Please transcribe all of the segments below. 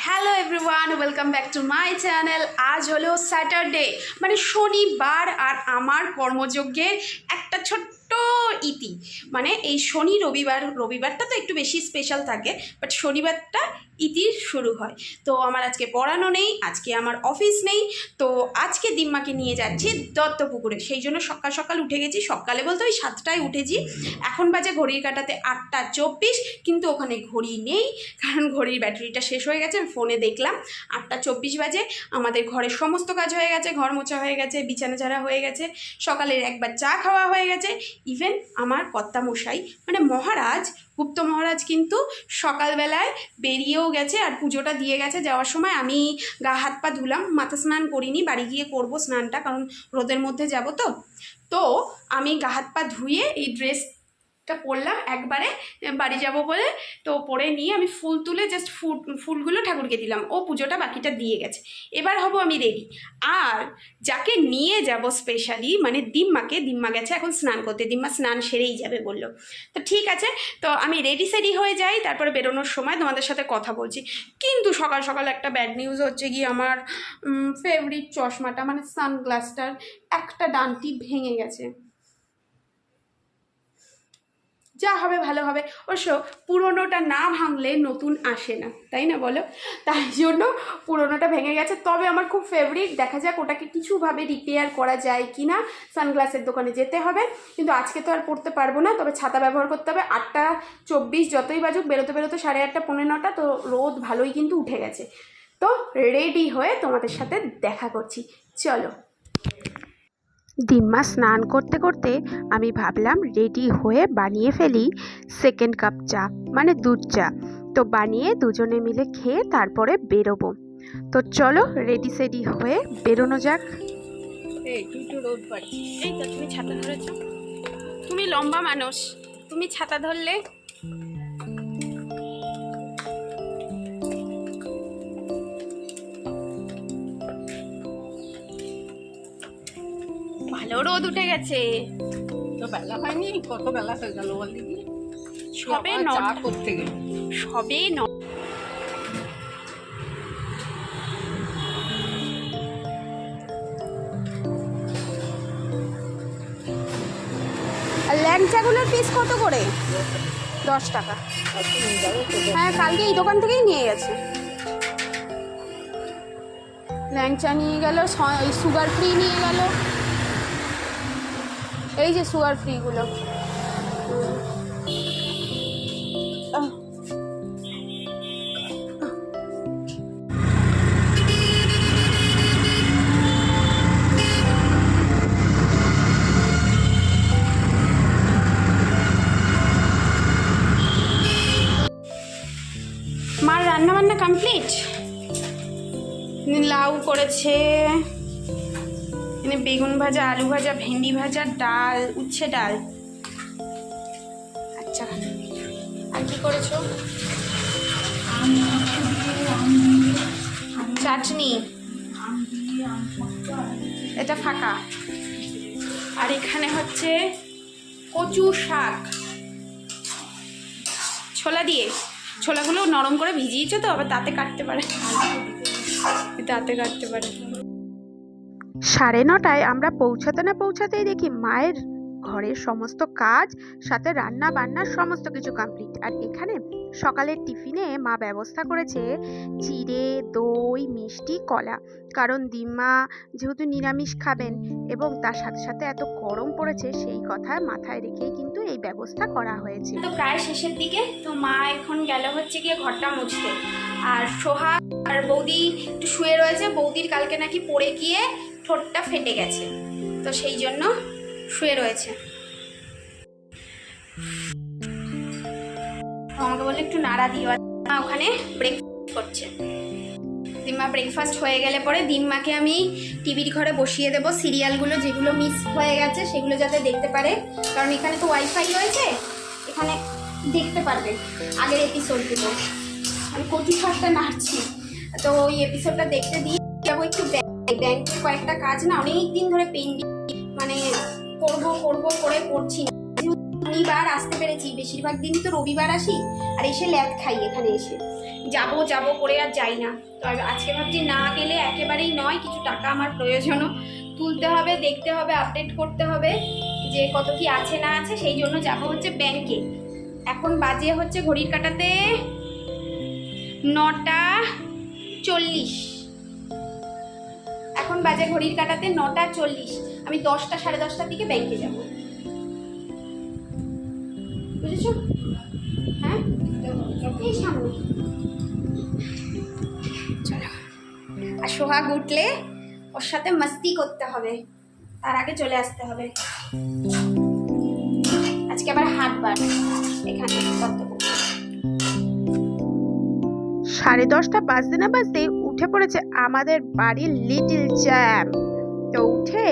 Hello everyone, welcome back to my channel. আজ হলো Saturday মানে শনিবার, আর আমার কর্মযজ্ঞের একটা ছোট্ট ইতি। মানে এই শনি রবিবার, রবিবারটা তো একটু বেশি স্পেশাল থাকে বাট শনিবারটা ইতির শুরু হয়। তো আমার আজকে পড়ানো নেই, আজকে আমার অফিস নেই, তো আজকে দিম্মাকে নিয়ে যাচ্ছি দত্তপুকুরে। সেই জন্য সকাল সকাল উঠে গেছি, সকালে বলতে ওই সাতটায় উঠেছি। এখন বাজে ঘড়ির কাটাতে আটটা চব্বিশ, কিন্তু ওখানে ঘড়ি নেই, কারণ ঘড়ির ব্যাটারিটা শেষ হয়ে গেছে ফোনে দেখলাম আটটা চব্বিশ বাজে, আমাদের ঘরের সমস্ত কাজ হয়ে গেছে, ঘর মোছা হয়ে গেছে, বিছানা ঝাড়া হয়ে গেছে, সকালের একবার চা খাওয়া হয়ে গেছে ইভেন আমার কর্তা মশাই মানে মহারাজ, গুপ্ত মহারাজ কিন্তু সকালবেলায় বেরিয়েও গেছে আর পুজোটা দিয়ে গেছে। যাওয়ার সময় আমি গা হাত পা ধুলাম, মাথা স্নান করিনি, বাড়ি গিয়ে করব স্নানটা, কারণ রোদের মধ্যে যাব তো। তো আমি গা হাত পা ধুয়ে এই ড্রেসটা পরলাম, একবারে বাড়ি যাব বলে, তো পরে নিয়ে আমি ফুল তুলে জাস্ট ফুল ফুলগুলো ঠাকুরকে দিলাম। ও পুজোটা বাকিটা দিয়ে গেছে। এবার হব আমি রেডি আর যাকে নিয়ে যাব স্পেশালি মানে দিম্মাকে, দিম্মা গেছে এখন স্নান করতে, দিম্মা স্নান সেরেই যাবে বলল। তো ঠিক আছে, তো আমি রেডি সেডি হয়ে যাই, তারপরে বেরোনোর সময় তোমাদের সাথে কথা বলছি। কিন্তু সকাল সকাল একটা ব্যাড নিউজ হচ্ছে কি আমার ফেভারিট চশমাটা মানে সানগ্লাসটার একটা ডানটি ভেঙে গেছে। যা হবে ভালো হবে। অবশ্য পুরোনোটা না ভাঙলে নতুন আসে না, তাই না বলো? তাই জন্য পুরোনোটা ভেঙে গেছে। তবে আমার খুব ফেভারিট দেখা যাক ওটাকে কিছুভাবে রিপেয়ার করা যায় কি না সানগ্লাসের দোকানে যেতে হবে। কিন্তু আজকে তো আর পড়তে পারব না, তবে ছাতা ব্যবহার করতে হবে। আটটা চব্বিশ যতই বাজুক, বেরোতে বেরোতে সাড়ে আটটা পনেরো নটা, তো রোদ ভালোই কিন্তু উঠে গেছে। তো রেডি হয়ে তোমাদের সাথে দেখা করছি। চলো। দিম্মা স্নান করতে করতে আমি ভাবলাম, রেডি হয়ে বানিয়ে ফেলি সেকেন্ড কাপ চা মানে দুধ চা। তো বানিয়ে দুজনে মিলে খেয়ে তারপরে বেরোবো। তো চলো রেডি সেডি হয়ে বেরোনো যাক। এই তো, তুমি ছাতা ধরেছ। তুমি লম্বা মানুষ। তুমি ছাতা ধরলে রোদ উঠে গেছে। তো বেলা হয়নি কত বেলা হয়ে গেল বল সবে আবার করতে গেল। সবে ন ল্যাংচাগুলোর পিস কত করে? দশ টাকা। হ্যাঁ কালকে এই দোকান থেকেই নিয়ে গেছে। ল্যাংচা নিয়ে গেল সুগার ফ্রি নিয়ে গেল। এই যে সুগার ফ্রিগুলো মার রান্না বান্না কমপ্লিট লাউ করেছে। এখানে বেগুন ভাজা, আলু ভাজা, ভেন্ডি ভাজা, ডাল, উচ্ছে ডাল। আচ্ছা আর কি করেছ? চাটনি। এটা ফাঁকা। আর এখানে হচ্ছে কচু শাক। ছোলা দিয়ে। ছোলাগুলো নরম করে ভিজিয়েছো তো, আবার তাতে কাটতে পারে। তাতে কাটতে পারে। সাড়ে নটায় আমরা পৌঁছাতে না পৌঁছাতেই দেখি মায়ের ঘরের সমস্ত কাজ, সাথে রান্না বান্নার সমস্ত কিছু কমপ্লিট আর এখানে সকালের টিফিনে মা ব্যবস্থা করেছে চিড়ে, দই, মিষ্টি, কলা। কারণ দিমা যেহেতু নিরামিষ খাবেন এবং তার সাথে সাথে এত গরম পড়েছে, সেই কথা মাথায় রেখেই কিন্তু এই ব্যবস্থা করা হয়েছে। তো প্রায় শেষের দিকে তো মা এখন গেল হচ্ছে গিয়ে ঘরটা মুছতে। আর সোহা আর বৌদি একটু শুয়ে রয়েছে, বৌদির কালকে নাকি পড়ে গিয়ে ঠোঁটটা ফেটে গেছে। তো সেই জন্য শুয়ে রয়েছে। আমাকে বললে, একটু নাড়া দিও। ওখানে ব্রেকফাস্ট করছে। দিম্মা ব্রেকফাস্ট হয়ে গেলে পরে দিম্মাকে আমি টিভির ঘরে বসিয়ে দেবো। সিরিয়ালগুলো যেগুলো মিস হয়ে গেছে, সেগুলো যাতে দেখতে পারে। কারণ এখানে তো ওয়াইফাই রয়েছে, এখানে দেখতে পারবে আগের এপিসোডগুলো আমি কচু শাকটা নাড়ছি। তো ওই এপিসোডটা দেখতে দিয়ে যাব একটু ব্যাংকের কয়েকটা কাজ না অনেক দিন ধরে পেন্ডিং মানে করব করব করে করছি শনিবার আসতে পেরেছি, বেশিরভাগ দিনই তো রবিবার আসি, আর এসে ল্যাদ খাই এখানে এসে। যাব যাব করে আর যাই না। তো আজকে ভাবছি না গেলে একেবারেই নয়, কিছু টাকা আমার প্রয়োজনও। তুলতে হবে, দেখতে হবে আপডেট করতে হবে যে কত কি আছে না আছে, সেই জন্য যাব হচ্ছে ব্যাংকে এখন বাজে হচ্ছে ঘড়ির কাটাতে নটা চল্লিশ। বাজে ঘড়ির কাটাতে নটা চল্লিশ। আমি দশটা, সাড়ে দশটার দিকে ব্যাংকে যাব। বুঝেছ? হ্যাঁ? চলো। আর সোহাগ উঠলে ওর সাথে মস্তি করতে হবে। তার আগে চলে আসতে হবে। আজকে আবার হাটবার। এখানে সাড়ে দশটা বাজতে না বাজতে উঠে পড়েছে আমাদের বাড়ির লিটিল চ্যাম। তো উঠে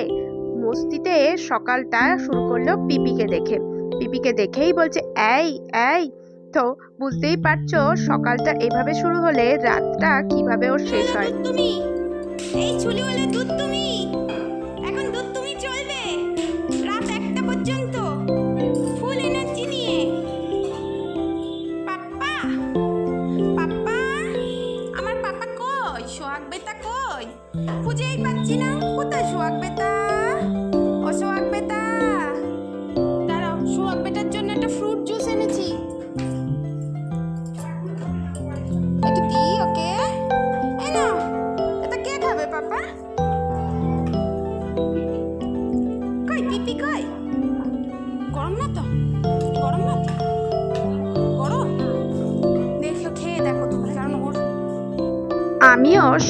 মস্তিতে সকালটা শুরু করল পিপিকে দেখে। পিপিকে দেখেই বলছে, এই এই। তো বুঝতেই পারছ, সকালটা এভাবে শুরু হলে রাতটা কীভাবে ও শেষ হয়? এই চুলিওয়ালা দুধ তুমি?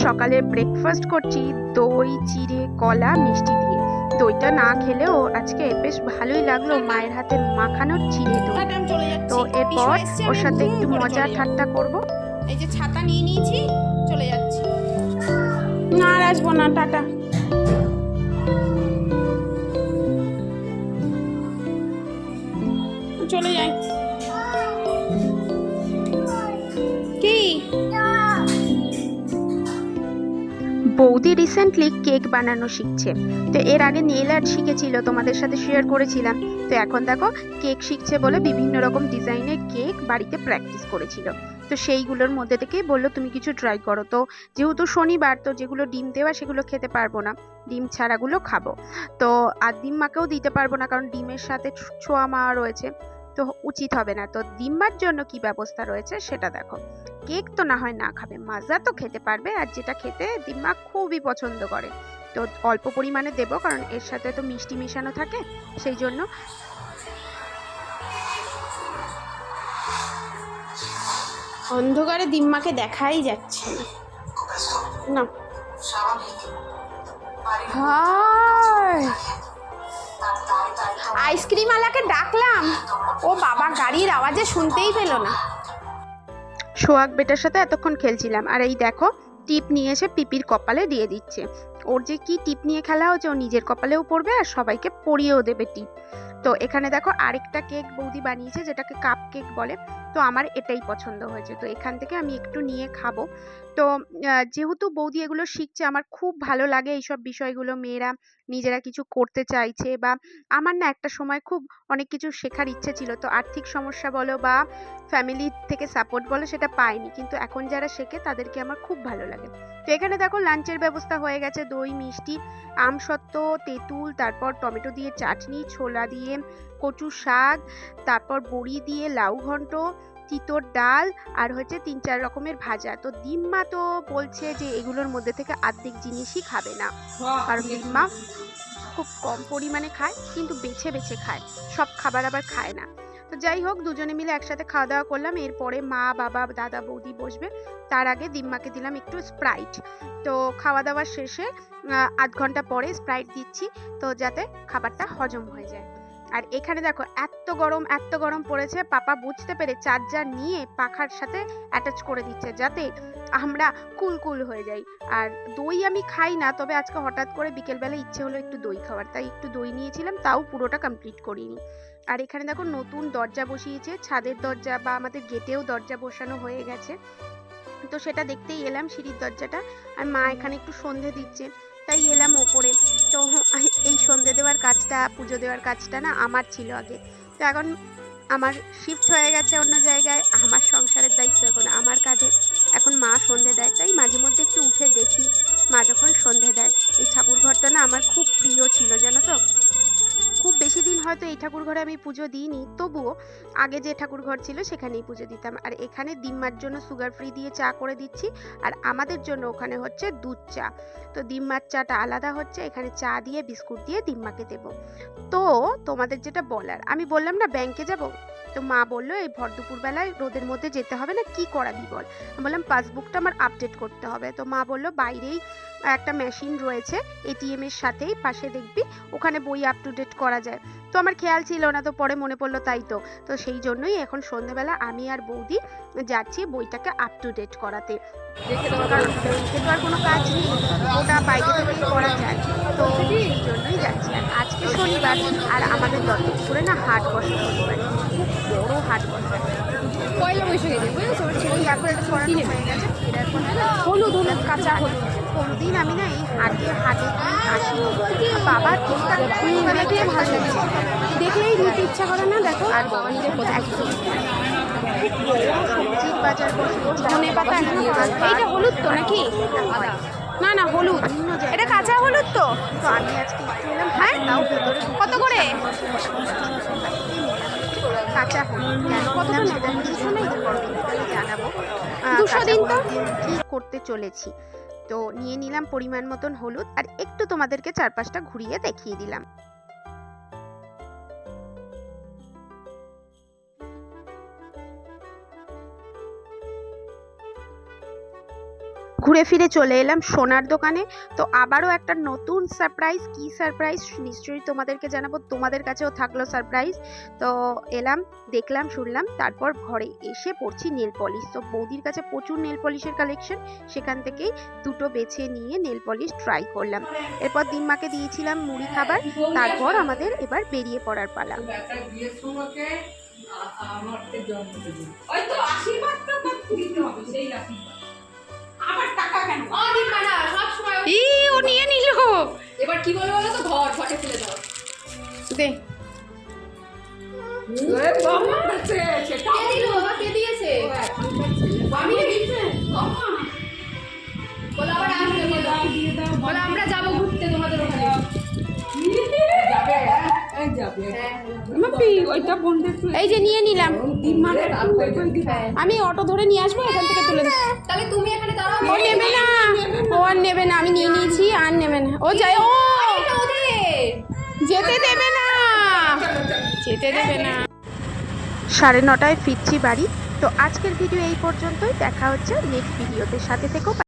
সকালে ব্রেকফাস্ট করছি দই চিড়ে কলা মিষ্টি দিয়ে। দইটা না খেলেও আজকে বেশ ভালোই লাগল মায়ের হাতের মাখানোর চিড়ে দই। তো এরপর ওর সাথে একটু মজা ঠাট্টা করব। এই যে ছাতা নিয়ে নিয়েছি চলে যাচ্ছি। না আর আসব না টাটা। চলে যাই। বৌদি রিসেন্টলি কেক বানানো শিখছে। তো এর আগে নেল আর্ট শিখেছিল, তোমাদের সাথে শেয়ার করেছিলাম। তো এখন দেখো কেক শিখছে বলে বিভিন্ন রকম ডিজাইনের কেক বাড়িতে প্র্যাকটিস করেছিল। তো সেইগুলোর মধ্যে থেকেই বলল, তুমি কিছু ট্রাই করো। তো যেহেতু শনিবার, তো যেগুলো ডিম দেওয়া সেগুলো খেতে পারব না। ডিম ছাড়াগুলো খাব। তো আর ডিম মাকেও দিতে পারব না, কারণ ডিমের সাথে ছোঁয়া মাওয়া রয়েছে। তো উচিত হবে না। তো ডিম্বার জন্য কি ব্যবস্থা রয়েছে সেটা দেখো। কেক তো না হয় না খাবে। মাজা তো খেতে পারবে আর যেটা খেতে দিম্মা খুবই পছন্দ করে। তো অল্প পরিমাণে দেবো কারণ এর সাথে তো মিষ্টি মেশানো থাকে সেই জন্য। অন্ধকারে দিম্মাকে দেখাই যাচ্ছে না। হায় আইসক্রিম আলাকে ডাকলাম। ও বাবা গাড়ির আওয়াজে শুনতেই পেল না। সোহাগ বেটার সাথে এতক্ষণ খেলছিলাম। আর এই দেখো, টিপ নিয়ে এসে পিপির কপালে দিয়ে দিচ্ছে। ওর যে কি টিপ নিয়ে খেলা হচ্ছে, ও নিজের কপালেও পড়বে আর সবাইকে পরিয়েও দেবে টিপ। তো এখানে দেখো, আরেকটা কেক বৌদি বানিয়েছে, যেটাকে কাপ কেক বলে। তো আমার এটাই পছন্দ হয়েছে। তো এখান থেকে আমি একটু নিয়ে খাব। তো যেহেতু বৌদি এগুলো শিখছে, আমার খুব ভালো লাগে এইসব বিষয়গুলো। মেয়েরা নিজেরা কিছু করতে চাইছে বা আমার না একটা সময় খুব অনেক কিছু শেখার ইচ্ছে ছিল। তো আর্থিক সমস্যা বলো বা ফ্যামিলি থেকে সাপোর্ট বলো সেটা পাইনি। কিন্তু এখন যারা শেখে তাদেরকে আমার খুব ভালো লাগে। তো এখানে দেখো লাঞ্চের ব্যবস্থা হয়ে গেছে। দই, মিষ্টি, আম সত্ত্ব, তেঁতুল, তারপর টমেটো দিয়ে চাটনি, ছোলা দিয়ে কচু শাক, তারপর বড়ি দিয়ে লাউ ঘন্ট তিতোর ডাল আর হচ্ছে তিন চার রকমের ভাজা। তো দিম্মা তো বলছে যে এগুলোর মধ্যে থেকে আর্ধেক জিনিসই খাবে না। কারণ দিম্মা খুব কম পরিমাণে খায় কিন্তু বেছে বেছে খায়। সব খাবার আবার খায় না। তো যাই হোক দুজনে মিলে একসাথে খাওয়া দাওয়া করলাম। এরপরে মা বাবা দাদা বৌদি বসবে। তার আগে দিম্মাকে দিলাম একটু স্প্রাইট। তো খাওয়া দাওয়া শেষে আধ ঘণ্টা পরে স্প্রাইট দিচ্ছি। তো যাতে খাবারটা হজম হয়ে যায়। আর এখানে দেখো এত গরম এত গরম পড়েছে। পাপা বুঝতে পেরে চার্জার নিয়ে পাখার সাথে অ্যাটাচ করে দিচ্ছে যাতে আমরা কুল কুল হয়ে যাই। আর দই আমি খাই না, তবে আজকে হঠাৎ করে বিকেলবেলা ইচ্ছে হলো একটু দই খাওয়ার। তাই একটু দই নিয়েছিলাম, তাও পুরোটা কমপ্লিট করিনি। আর এখানে দেখো, নতুন দরজা বসিয়েছে, ছাদের দরজা বা আমাদের গেটেও দরজা বসানো হয়ে গেছে। তো সেটা দেখতেই এলাম সিঁড়ির দরজাটা। আর মা এখানে একটু সন্ধে দিচ্ছে। তাই এলাম কাজটা পুজো দেওয়ার কাজটা না আমার ছিল আগে। তো এখন আমার শিফট হয়ে গেছে অন্য জায়গায়। হয়তো এই ঠাকুর ঘরে আমি পুজো দিইনি, তবুও আগে যে ঠাকুর ঘর ছিল সেখানেই পুজো দিতাম। আর এখানে দিম্মার জন্য সুগার ফ্রি দিয়ে চা করে দিচ্ছি, আর আমাদের জন্য ওখানে হচ্ছে দুধ চা। তো দিম্মার চাটা আলাদা হচ্ছে, এখানে চা দিয়ে বিস্কুট দিয়ে দিম্মাকে দেব। তো তোমাদের যেটা বলার, আমি বললাম না ব্যাংকে যাব? তো মা বলল, এই ভর দুপুরবেলায় রোদের মধ্যে যেতে হবে না, কি করাবি বল? বললাম পাসবুকটা আমার আপডেট করতে হবে। তো মা বলল, বাইরেই একটা মেশিন রয়েছে এটিএম এর সাথেই পাশে দেখবি ওখানে বই আপ টু ডেট করা যায়। তো আমার খেয়াল ছিল না তো পরে মনে পড়ল তাই তো। তো সেই জন্যই এখন সন্ধ্যেবেলা আমি আর বৌদি যাচ্ছি বইটাকে আপ টু ডেট করাতে। কারণ ব্যাংকে তো আর কোনো কাজ নেই ওটা বাইরে থেকেই করা যায়। তো সেই জন্যই যাচ্ছি আর আজকে শনিবার আর আমাদের দত্তপুরে না হাট বসে শনিবার। খুব বড় হাট বসে পয়লা বৈশাখে বুঝেছ এখন একটা করানো হয়ে গেছে ফেরার পথে না হলুদ হলুদ কাঁচা হলুদ। কোনোদিন আমি না এই হাটে হাটে আসি বাবার ঠিকঠাক দেখলে ভালো দেখলেই নিতে ইচ্ছা করে না দেখো। আর বাবা নিজের একদম সবজির বাজার ধনে পাতা এইটা হলুদ তো নাকি? না না হলুদ। এটা কাঁচা হলুদ তো? তো আমি আজকে হ্যাঁ? কত করে? কাঁচা হলুদ। পরবর্তীকালে জানাব দুশো দিন তো। করতে চলেছি। তো নিয়ে নিলাম পরিমাণ মতন হলুদ আর একটু তোমাদেরকে চারপাশটা ঘুরিয়ে দেখিয়ে দিলাম। ঘুরে ফিরে চলে এলাম সোনার দোকানে। তো আবারও একটা নতুন সারপ্রাইজ কি সারপ্রাইজ নিশ্চয়ই তোমাদেরকে জানাব। তোমাদের কাছেও থাকল সারপ্রাইজ তো এলাম, দেখলাম, শুনলাম, তারপর ঘরে এসে পড়ছি নেল পলিশ তো বৌদির কাছে প্রচুর নেল পলিশের কালেকশন সেখান থেকেই দুটো বেছে নিয়ে নেল পলিশ ট্রাই করলাম। এরপর দিনমাকে দিয়েছিলাম মুড়ি খাবার। তারপর আমাদের এবার বেরিয়ে পড়ার পালা। ওই তো আশীর্বাদটা তো সেই আশীর্বাদ নিয়ে নিল। এবার কি বলে বলো তো? ঘর ঘটে ফেলে দাও। দে আমরা যাব ঘুরতে তোমাদের ওখানে। এই যে নিয়ে নিলাম। আমি অটো ধরে নিয়ে আসব এখান থেকে তুলে দেবো তাহলে তুমি এখানে দাঁড়াও। নেবে না। ও আর নেবে না, আমি নিয়ে নিয়েছি, আর নেবে না। ও যাই, ও! যেতে দেবে না। যেতে দেবে না। সাড়ে নটায় ফিরছি বাড়ি। তো আজকের ভিডিও এই পর্যন্তই। দেখা হচ্ছে নেক্সট ভিডিওতে। সাথে থেকো।